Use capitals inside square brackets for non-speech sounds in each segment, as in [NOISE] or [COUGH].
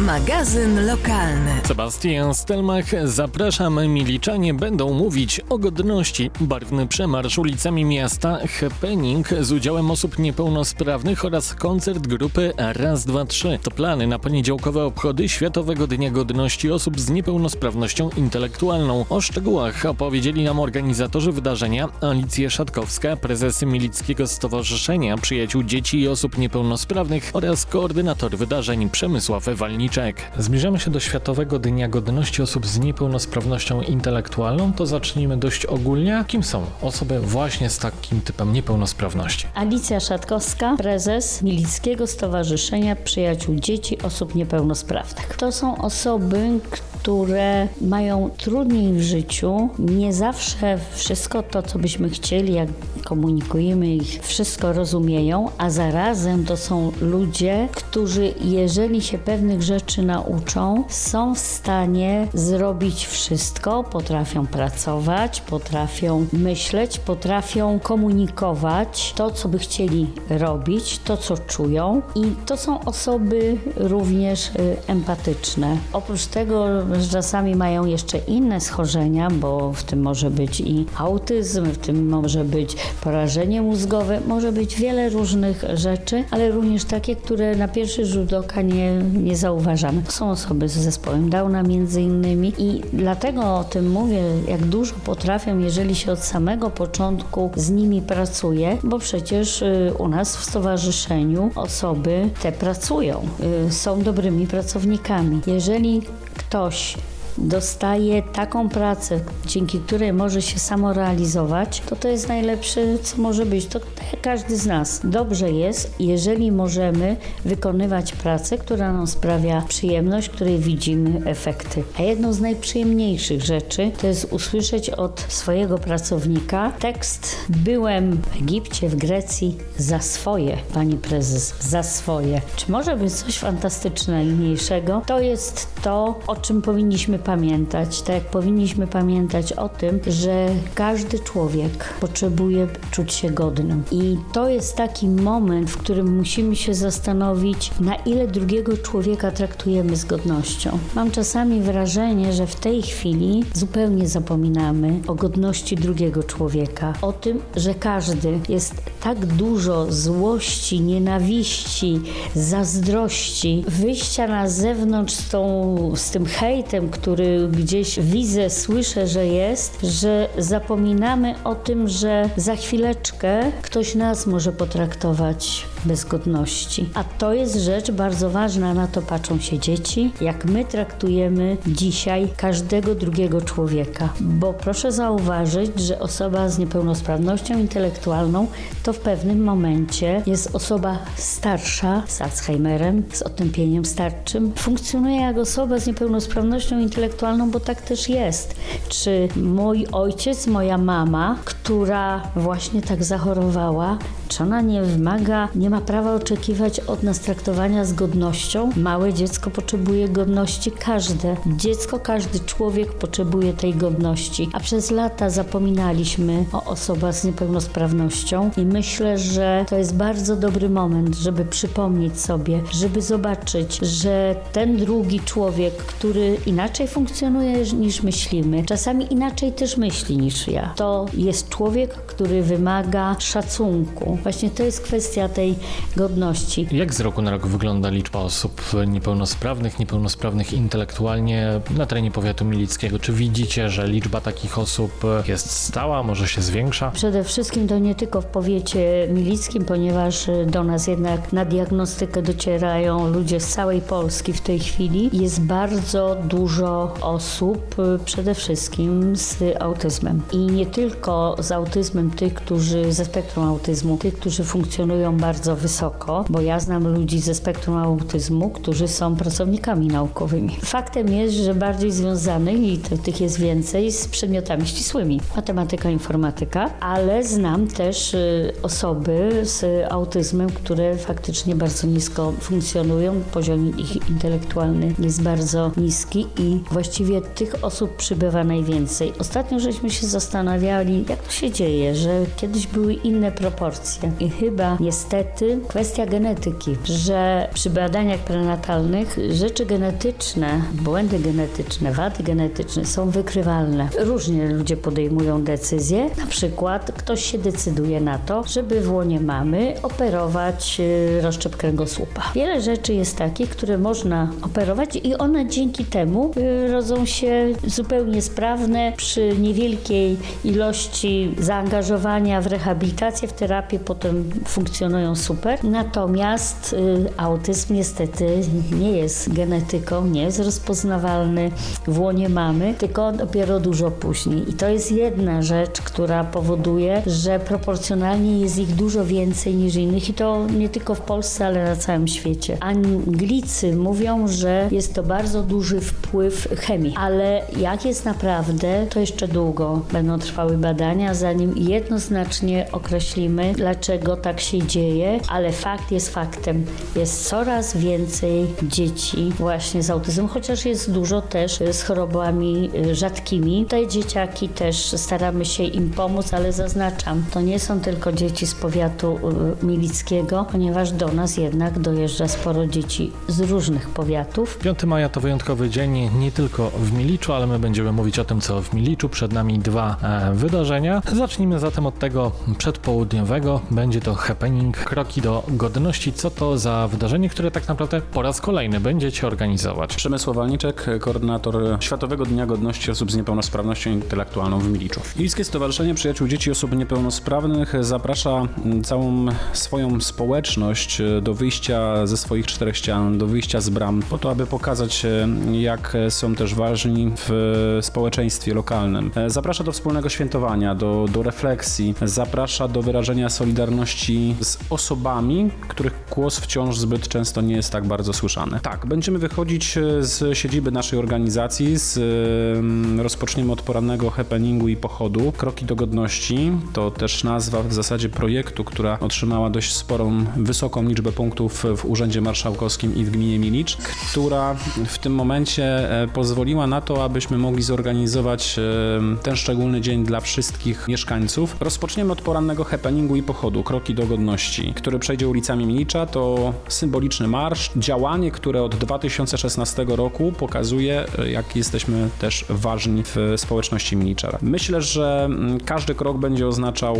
Magazyn lokalny. Sebastian Stelmach, zapraszam. Miliczanie będą mówić o godności. Barwny przemarsz ulicami miasta, happening z udziałem osób niepełnosprawnych oraz koncert grupy Raz, Dwa, Trzy. To plany na poniedziałkowe obchody Światowego Dnia Godności Osób z Niepełnosprawnością Intelektualną. O szczegółach opowiedzieli nam organizatorzy wydarzenia Alicję Szatkowska, prezes Milickiego Stowarzyszenia Przyjaciół Dzieci i Osób Niepełnosprawnych oraz koordynator wydarzeń Przemysław Walniczek. Zbliżamy się do Światowego Dnia Godności Osób z Niepełnosprawnością Intelektualną, to zacznijmy dość ogólnie. Kim są osoby właśnie z takim typem niepełnosprawności? Alicja Szatkowska, prezes Milickiego Stowarzyszenia Przyjaciół Dzieci Osób Niepełnosprawnych. To są osoby, które mają trudniej w życiu. Nie zawsze wszystko to, co byśmy chcieli, jak komunikujemy ich, wszystko rozumieją, a zarazem to są ludzie, którzy jeżeli się pewnych rzeczy nauczą, są w stanie zrobić wszystko, potrafią pracować, potrafią myśleć, potrafią komunikować to, co by chcieli robić, to, co czują i to są osoby również y, empatyczne. Oprócz tego, czasami mają jeszcze inne schorzenia, bo w tym może być i autyzm, w tym może być porażenie mózgowe, może być wiele różnych rzeczy, ale również takie, które na pierwszy rzut oka nie, nie zauważamy. Są osoby z zespołem Downa między innymi i dlatego o tym mówię, jak dużo potrafią, jeżeli się od samego początku z nimi pracuje, bo przecież y, u nas w stowarzyszeniu osoby te pracują, y, są dobrymi pracownikami. Jeżeli ktoś dostaje taką pracę, dzięki której może się samorealizować, to to jest najlepsze, co może być. To tak każdy z nas. Dobrze jest, jeżeli możemy wykonywać pracę, która nam sprawia przyjemność, której widzimy efekty. A jedną z najprzyjemniejszych rzeczy to jest usłyszeć od swojego pracownika tekst Byłem w Egipcie, w Grecji za swoje, pani prezes, za swoje. Czy może być coś fantastyczniejszego? To jest to, o czym powinniśmy pamiętać. Tak jak powinniśmy pamiętać o tym, że każdy człowiek potrzebuje czuć się godnym. I to jest taki moment, w którym musimy się zastanowić, na ile drugiego człowieka traktujemy z godnością. Mam czasami wrażenie, że w tej chwili zupełnie zapominamy o godności drugiego człowieka, o tym, że każdy jest tak dużo złości, nienawiści, zazdrości, wyjścia na zewnątrz z, tą, z tym hejtem, który gdzieś widzę, słyszę, że jest, że zapominamy o tym, że za chwileczkę ktoś nas może potraktować bez godności. A to jest rzecz bardzo ważna, na to patrzą się dzieci, jak my traktujemy dzisiaj każdego drugiego człowieka. Bo proszę zauważyć, że osoba z niepełnosprawnością intelektualną to w pewnym momencie jest osoba starsza z Alzheimerem, z otępieniem starczym. Funkcjonuje jak osoba z niepełnosprawnością intelektualną, bo tak też jest. Czy mój ojciec, moja mama, która właśnie tak zachorowała, czy ona nie wymaga, nie ma prawa oczekiwać od nas traktowania z godnością? Małe dziecko potrzebuje godności każde. Dziecko, każdy człowiek potrzebuje tej godności. A przez lata zapominaliśmy o osobach z niepełnosprawnością i myślę, że to jest bardzo dobry moment, żeby przypomnieć sobie, żeby zobaczyć, że ten drugi człowiek, który inaczej funkcjonuje niż myślimy, czasami inaczej też myśli niż ja, to jest człowiek, który wymaga szacunku. Właśnie to jest kwestia tej godności. Jak z roku na rok wygląda liczba osób niepełnosprawnych, niepełnosprawnych intelektualnie na terenie powiatu milickiego? Czy widzicie, że liczba takich osób jest stała, może się zwiększa? Przede wszystkim to nie tylko w powiecie milickim, ponieważ do nas jednak na diagnostykę docierają ludzie z całej Polski w tej chwili. Jest bardzo dużo osób, przede wszystkim z autyzmem. I nie tylko z autyzmem tych, którzy ze spektrum autyzmu, tych, którzy funkcjonują bardzo wysoko, bo ja znam ludzi ze spektrum autyzmu, którzy są pracownikami naukowymi. Faktem jest, że bardziej związanych, i tych jest więcej, z przedmiotami ścisłymi. Matematyka, informatyka, ale znam też y, osoby z autyzmem, które faktycznie bardzo nisko funkcjonują. Poziom ich intelektualny jest bardzo niski i właściwie tych osób przybywa najwięcej. Ostatnio żeśmy się zastanawiali, jak to się dzieje, że kiedyś były inne proporcje i chyba niestety niestety kwestia genetyki, że przy badaniach prenatalnych rzeczy genetyczne, błędy genetyczne, wady genetyczne są wykrywalne. Różnie ludzie podejmują decyzje. Na przykład ktoś się decyduje na to, żeby w łonie mamy operować y, rozszczep kręgosłupa. Wiele rzeczy jest takich, które można operować i one dzięki temu y, rodzą się zupełnie sprawne przy niewielkiej ilości zaangażowania w rehabilitację, w terapię, potem funkcjonują super. Natomiast y, autyzm niestety nie jest genetyką, nie jest rozpoznawalny w łonie mamy, tylko dopiero dużo później. I to jest jedna rzecz, która powoduje, że proporcjonalnie jest ich dużo więcej niż innych i to nie tylko w Polsce, ale na całym świecie. Anglicy mówią, że jest to bardzo duży wpływ chemii, ale jak jest naprawdę, to jeszcze długo będą trwały badania, zanim jednoznacznie określimy, dlaczego tak się dzieje, ale fakt jest faktem. Jest coraz więcej dzieci właśnie z autyzmem, chociaż jest dużo też z chorobami y, rzadkimi. Te dzieciaki też staramy się im pomóc, ale zaznaczam, to nie są tylko dzieci z powiatu y, milickiego, ponieważ do nas jednak dojeżdża sporo dzieci z różnych powiatów. 5 maja to wyjątkowy dzień nie tylko w Miliczu, ale my będziemy mówić o tym, co w Miliczu. Przed nami dwa e, wydarzenia. Zacznijmy zatem od tego przedpołudniowego. Będzie to happening, do godności. Co to za wydarzenie, które tak naprawdę po raz kolejny będziecie organizować? Przemysław Walniczek, koordynator Światowego Dnia Godności Osób z Niepełnosprawnością Intelektualną w Miliczu. Milickie Stowarzyszenie Przyjaciół Dzieci Osób Niepełnosprawnych zaprasza całą swoją społeczność do wyjścia ze swoich czterech ścian, do wyjścia z bram, po to, aby pokazać, jak są też ważni w społeczeństwie lokalnym. Zaprasza do wspólnego świętowania, do, do refleksji, zaprasza do wyrażenia solidarności z osobami, których głos wciąż zbyt często nie jest tak bardzo słyszany. Tak, będziemy wychodzić e, z siedziby naszej organizacji, z, em, rozpoczniemy od porannego happeningu i pochodu. Kroki do godności to też nazwa w zasadzie projektu, która otrzymała dość sporą, wysoką liczbę punktów w Urzędzie Marszałkowskim i w gminie Milicz, która w tym momencie e, pozwoliła na to, abyśmy mogli zorganizować ten szczególny dzień dla wszystkich mieszkańców. Rozpoczniemy od porannego happeningu i pochodu, kroki do godności, który przejdzie ulicami Milicza. To symboliczny marsz, działanie, które od 2016 roku pokazuje, e, jak jesteśmy też ważni w społeczności Milicza. Myślę, że mm, każdy krok będzie oznaczał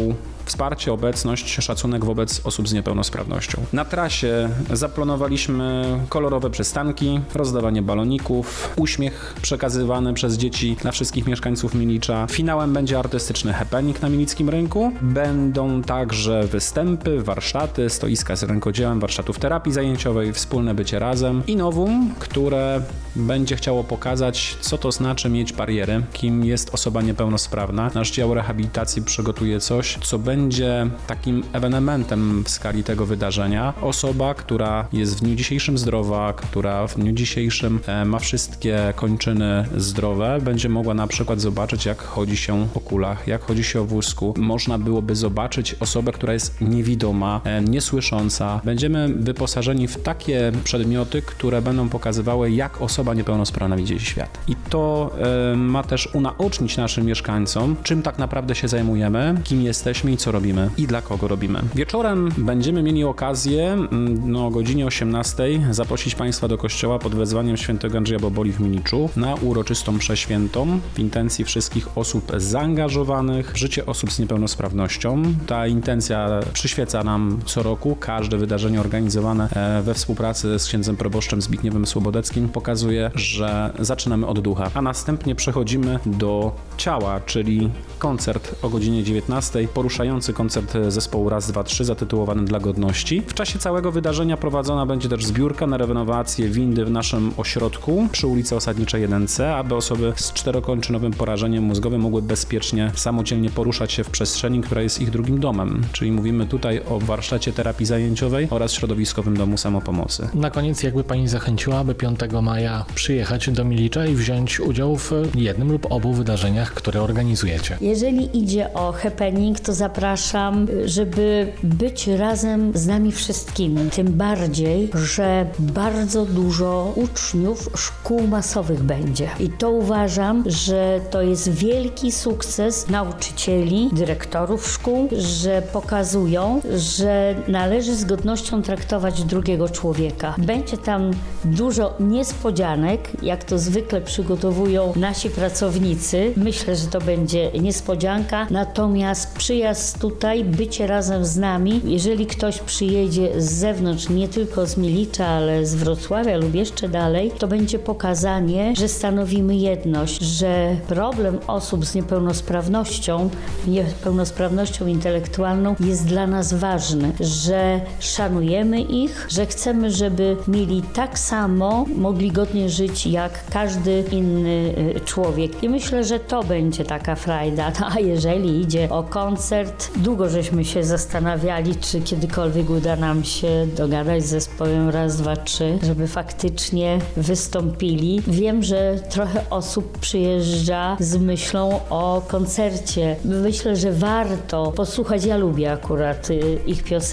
wsparcie, obecność, szacunek wobec osób z niepełnosprawnością. Na trasie zaplanowaliśmy kolorowe przystanki, rozdawanie baloników, uśmiech przekazywany przez dzieci dla wszystkich mieszkańców Milicza. Finałem będzie artystyczny happening na milickim rynku. Będą także występy, warsztaty, stoiska z rękodziełem, warsztatów terapii zajęciowej, wspólne bycie razem i nowum, które będzie chciało pokazać, co to znaczy mieć bariery, kim jest osoba niepełnosprawna. Nasz dział rehabilitacji przygotuje coś, co będzie takim ewenementem w skali tego wydarzenia. Osoba, która jest w dniu dzisiejszym zdrowa, która w dniu dzisiejszym e, ma wszystkie kończyny zdrowe, będzie mogła na przykład zobaczyć, jak chodzi się o kulach, jak chodzi się o wózku. Można byłoby zobaczyć osobę, która jest niewidoma, e, niesłysząca. Będziemy wyposażeni w takie przedmioty, które będą pokazywały, jak osoba niepełnosprawna widzi świat. I to ma też unaocznić naszym mieszkańcom, czym tak naprawdę się zajmujemy, kim jesteśmy i co robimy i dla kogo robimy. Wieczorem będziemy mieli okazję mm, no, o godzinie 18 zaprosić Państwa do kościoła pod wezwaniem świętego Andrzeja Boboli w Miliczu na uroczystą mszę świętą w intencji wszystkich osób zaangażowanych w życie osób z niepełnosprawnością. Ta intencja przyświeca nam co roku. Każde wydarzenie organizowane e, we współpracy z księdzem proboszczem Zbigniewem Słobodeckim pokazuje, że zaczynamy od ducha, a następnie przechodzimy do ciała, czyli koncert o godzinie 19, poruszający koncert zespołu Raz, Dwa, Trzy zatytułowany Dla Godności. W czasie całego wydarzenia prowadzona będzie też zbiórka na renowację windy w naszym ośrodku przy ulicy Osadniczej 1C, aby osoby z czterokończynowym porażeniem mózgowym mogły bezpiecznie, samodzielnie poruszać się w przestrzeni, która jest ich drugim domem. Czyli mówimy tutaj o warsztacie terapii zajęciowej oraz środowiskowym domu samopomocy. Na koniec jakby pani zachęciła, aby 5 maja przyjechać do Milicza i wziąć udział w jednym lub obu wydarzeniach, które organizujecie. Jeżeli idzie o happening, to zapraszam, żeby być razem z nami wszystkimi. Tym bardziej, że bardzo dużo uczniów szkół masowych będzie. I to uważam, że to jest wielki sukces nauczycieli, dyrektorów szkół, że pokazują, że należy z godnością traktować drugiego człowieka. Będzie tam dużo niespodzianek, jak to zwykle przygotowują nasi pracownicy. Myślę, że to będzie niespodzianka, natomiast przyjazd tutaj, bycie razem z nami, jeżeli ktoś przyjedzie z zewnątrz, nie tylko z Milicza, ale z Wrocławia lub jeszcze dalej, to będzie pokazanie, że stanowimy jedność, że problem osób z niepełnosprawnością, niepełnosprawnością intelektualną jest dla nas ważny, że szanujemy ich, że chcemy, żeby mieli tak samo, mogli godnie żyć jak każdy inny y, człowiek. I myślę, że to będzie taka frajda. No, [LAUGHS] a jeżeli idzie o koncert, długo żeśmy się zastanawiali, czy kiedykolwiek uda nam się dogadać z zespołem raz, dwa, trzy, żeby faktycznie wystąpili. Wiem, że trochę osób przyjeżdża z myślą o koncercie. Myślę, że warto posłuchać. Ja lubię akurat y, ich piosenki,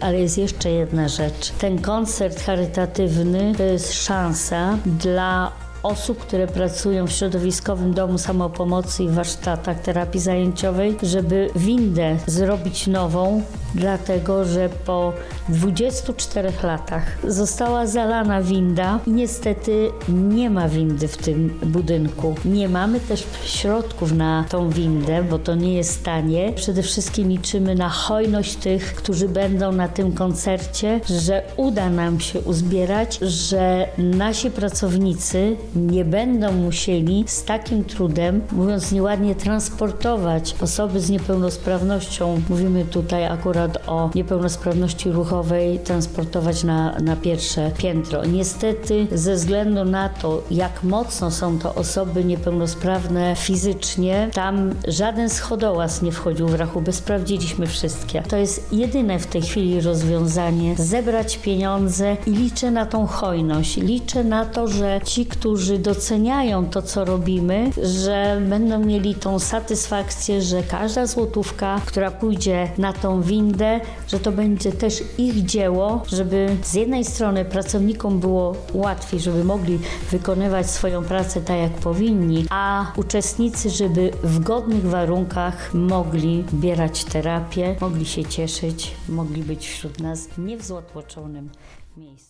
ale jest jeszcze jedna rzecz. Ten koncert charytatywny to jest szansa dla osób, które pracują w środowiskowym domu samopomocy i warsztatach terapii zajęciowej, żeby windę zrobić nową, dlatego że po 24 latach została zalana winda i niestety nie ma windy w tym budynku. Nie mamy też środków na tą windę, bo to nie jest tanie. Przede wszystkim liczymy na hojność tych, którzy będą na tym koncercie, że uda nam się uzbierać, że nasi pracownicy nie będą musieli z takim trudem, mówiąc nieładnie, transportować osoby z niepełnosprawnością. Mówimy tutaj akurat o niepełnosprawności ruchowej, transportować na, na pierwsze piętro. Niestety, ze względu na to, jak mocno są to osoby niepełnosprawne fizycznie, tam żaden schodołaz nie wchodził w rachubę. Sprawdziliśmy wszystkie. To jest jedyne w tej chwili rozwiązanie. Zebrać pieniądze i liczę na tą hojność. Liczę na to, że ci, którzy doceniają to, co robimy, że będą mieli tą satysfakcję, że każda złotówka, która pójdzie na tą windę, że to będzie też ich dzieło, żeby z jednej strony pracownikom było łatwiej, żeby mogli wykonywać swoją pracę tak, jak powinni, a uczestnicy, żeby w godnych warunkach mogli bierać terapię, mogli się cieszyć, mogli być wśród nas nie w złotłoczonym miejscu.